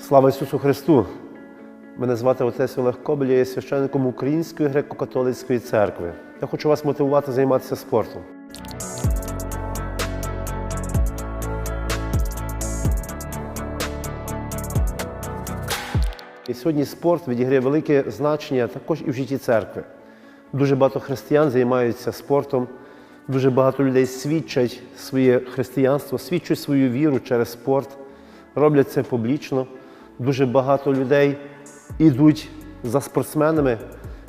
Слава Ісусу Христу! Мене звати отець Олег Кобель, я є священником Української греко-католицької церкви. Я хочу вас мотивувати займатися спортом. І сьогодні спорт відіграє велике значення також і в житті церкви. Дуже багато християн займаються спортом, дуже багато людей свідчать своє християнство, свідчать свою віру через спорт, роблять це публічно. Дуже багато людей ідуть за спортсменами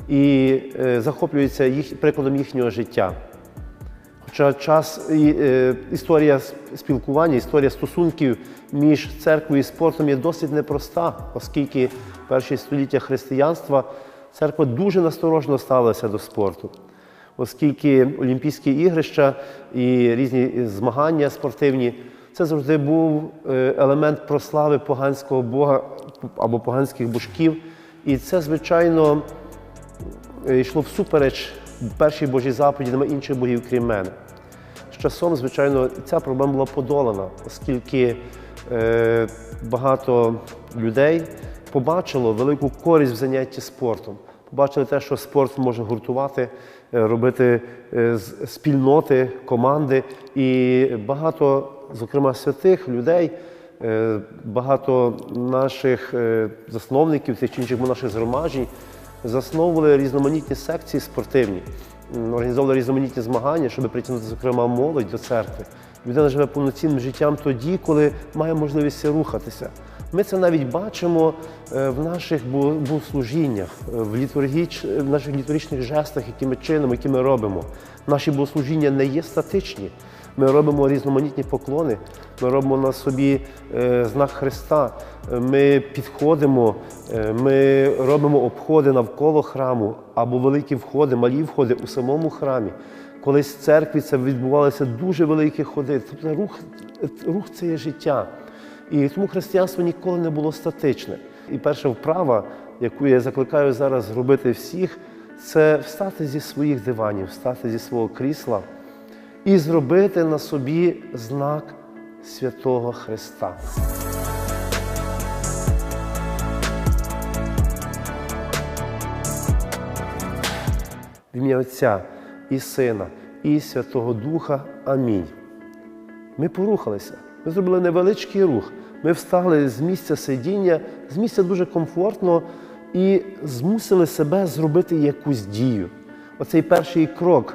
і е, захоплюються їх, прикладом їхнього життя. Хоча час і, е, історія спілкування, історія стосунків між церквою і спортом є досить непроста, оскільки перші століття християнства церква дуже насторожно ставилася до спорту, оскільки Олімпійські ігрища і різні змагання спортивні це завжди був е, елемент прослави поганського бога або поганських божків. І це, звичайно, е, йшло всупереч першій Божій заповіді нема інших богів, крім мене. З часом, звичайно, ця проблема була подолана, оскільки е, багато людей побачило велику користь в занятті спортом. Побачили те, що спорт може гуртувати, робити спільноти, команди. І багато, зокрема, святих людей, е, багато наших е, засновників тих чи інших наших згромаджень засновували різноманітні секції спортивні, організовували різноманітні змагання, щоб притягнути, зокрема, молодь до церкви. Людина живе повноцінним життям тоді, коли має можливість рухатися. Ми це навіть бачимо е, в наших богослужіннях, в, літургіч, в наших літургічних жестах, які ми чинимо, які ми робимо. Наші богослужіння не є статичні. Ми робимо різноманітні поклони, ми робимо на собі е, знак Христа, е, ми підходимо, е, ми робимо обходи навколо храму або великі входи, малі входи у самому храмі. Колись в церкві це відбувалися дуже великі ходи. Тобто рух, рух це є життя. І тому християнство ніколи не було статичне. І перша вправа, яку я закликаю зараз зробити всіх, це встати зі своїх диванів, встати зі свого крісла і зробити на собі знак святого Христа. В ім'я Отця і Сина, і Святого Духа. Амінь. Ми порухалися. Ми зробили невеличкий рух. Ми встали з місця сидіння, з місця дуже комфортно і змусили себе зробити якусь дію. Оцей перший крок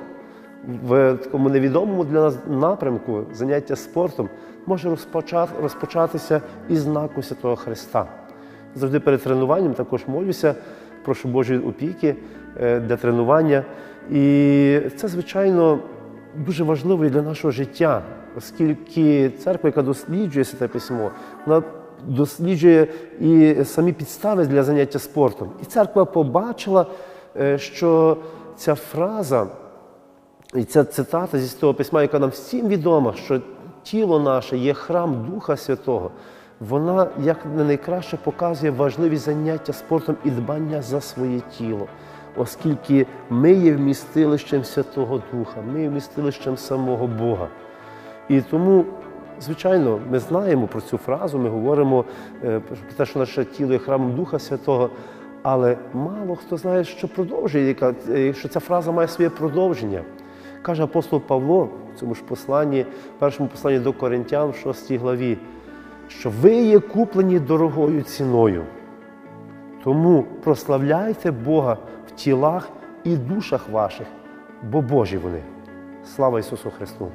в такому невідомому для нас напрямку заняття спортом може розпочати, розпочатися із знаку Святого Христа. Завжди перед тренуванням також молюся, прошу Божої опіки е, для тренування. І це, звичайно, дуже важливо і для нашого життя, оскільки церква, яка досліджує Святе Письмо, вона досліджує і самі підстави для заняття спортом. І церква побачила, е, що ця фраза і ця цитата зі Святого Письма, яка нам всім відома, що тіло наше є храм Духа Святого, вона як не найкраще показує важливість заняття спортом і дбання за своє тіло, оскільки ми є вмістилищем Святого Духа, ми є вмістилищем самого Бога. І тому, звичайно, ми знаємо про цю фразу, ми говоримо е, про те, що наше тіло є храмом Духа Святого, але мало хто знає, що продовжує, е, що ця фраза має своє продовження. Каже апостол Павло в цьому ж посланні, першому посланні до Коринтян, в 6 главі, що ви є куплені дорогою ціною. Тому прославляйте Бога в тілах і душах ваших, бо Божі вони. Слава Ісусу Христу!